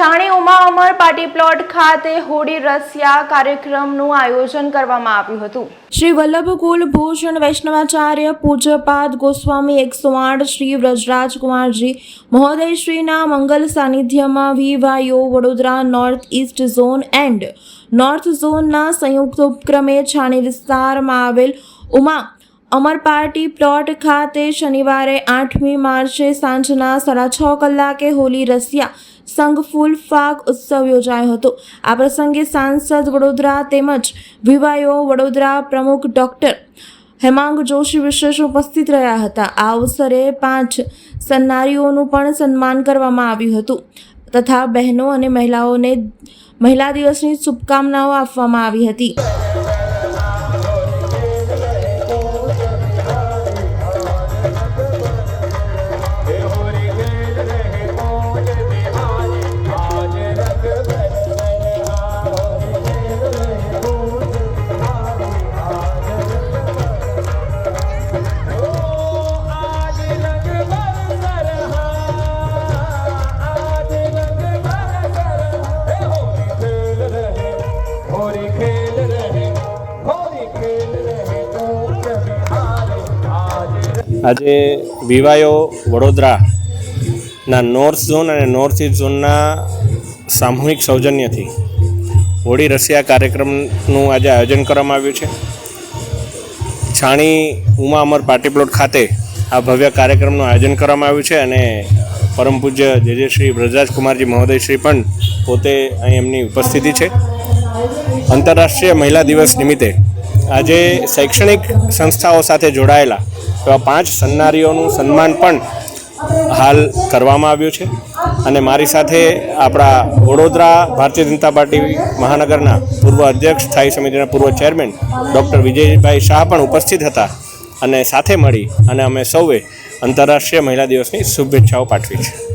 છાણી Uma Amar party plot ખાતે હોળી રસિયા કાર્યક્રમનું આયોજન કરવામાં આવ્યું હતું. શ્રી વલ્લભ કુલભૂષણ વૈષ્ણવાચાર્ય પૂજ્યપાદ ગોસ્વામી એકસો આઠ, શ્રી વ્રજરાજ કુમારજી મહોદય મંગલ સાનિધ્યમાં VYO Vadodara north east zone and north ઝોનના સંયુક્ત ઉપક્રમે છાણી વિસ્તારમાં આવેલ ઉમા અમર પાર્ટી પ્લોટ ખાતે શનિવારે આઠમી માર્ચે સાંજના સાડા છ કલાકે હોલી રસિયા સંઘ ફૂલ ફાગ ઉત્સવ યોજાયો હતો. આ પ્રસંગે સાંસદ વડોદરા તેમજ વિવાયો વડોદરા પ્રમુખ ડૉક્ટર હેમાંગ જોશી વિશેષ ઉપસ્થિત રહ્યા હતા. આ અવસરે પાંચ સન્નારીઓનું પણ સન્માન કરવામાં આવ્યું હતું તથા બહેનો અને મહિલાઓને મહિલા દિવસની શુભકામનાઓ આપવામાં આવી હતી. આજે વિવાયો વડોદરાના નોર્થ ઝોન અને નોર્થ ઇસ્ટ ઝોનના સામૂહિક સૌજન્યથી હોળી રસિયા કાર્યક્રમનું આજે આયોજન કરવામાં આવ્યું છે. છાણી ઉમા અમર પાર્ટી પ્લોટ ખાતે આ ભવ્ય કાર્યક્રમનું આયોજન કરવામાં આવ્યું છે અને પરમ પૂજ્ય જે જે શ્રી બ્રજરાજ કુમારજી મહોદય શ્રી પણ પોતે અહીં એમની ઉપસ્થિતિ છે. આંતરરાષ્ટ્રીય મહિલા દિવસ નિમિત્તે આજે શૈક્ષણિક સંસ્થાઓ સાથે જોડાયેલા એવા પાંચ સન્નારીઓનું સન્માન પણ હાલ કરવામાં આવ્યું છે. અને મારી સાથે આપણા વડોદરા ભારતીય જનતા પાર્ટી મહાનગરના પૂર્વ અધ્યક્ષ, સ્થાયી સમિતિના પૂર્વ ચેરમેન ડૉક્ટર વિજયભાઈ શાહ પણ ઉપસ્થિત હતા અને સાથે મળી અને અમે સૌએ આંતરરાષ્ટ્રીય મહિલા દિવસની શુભેચ્છાઓ પાઠવી છે.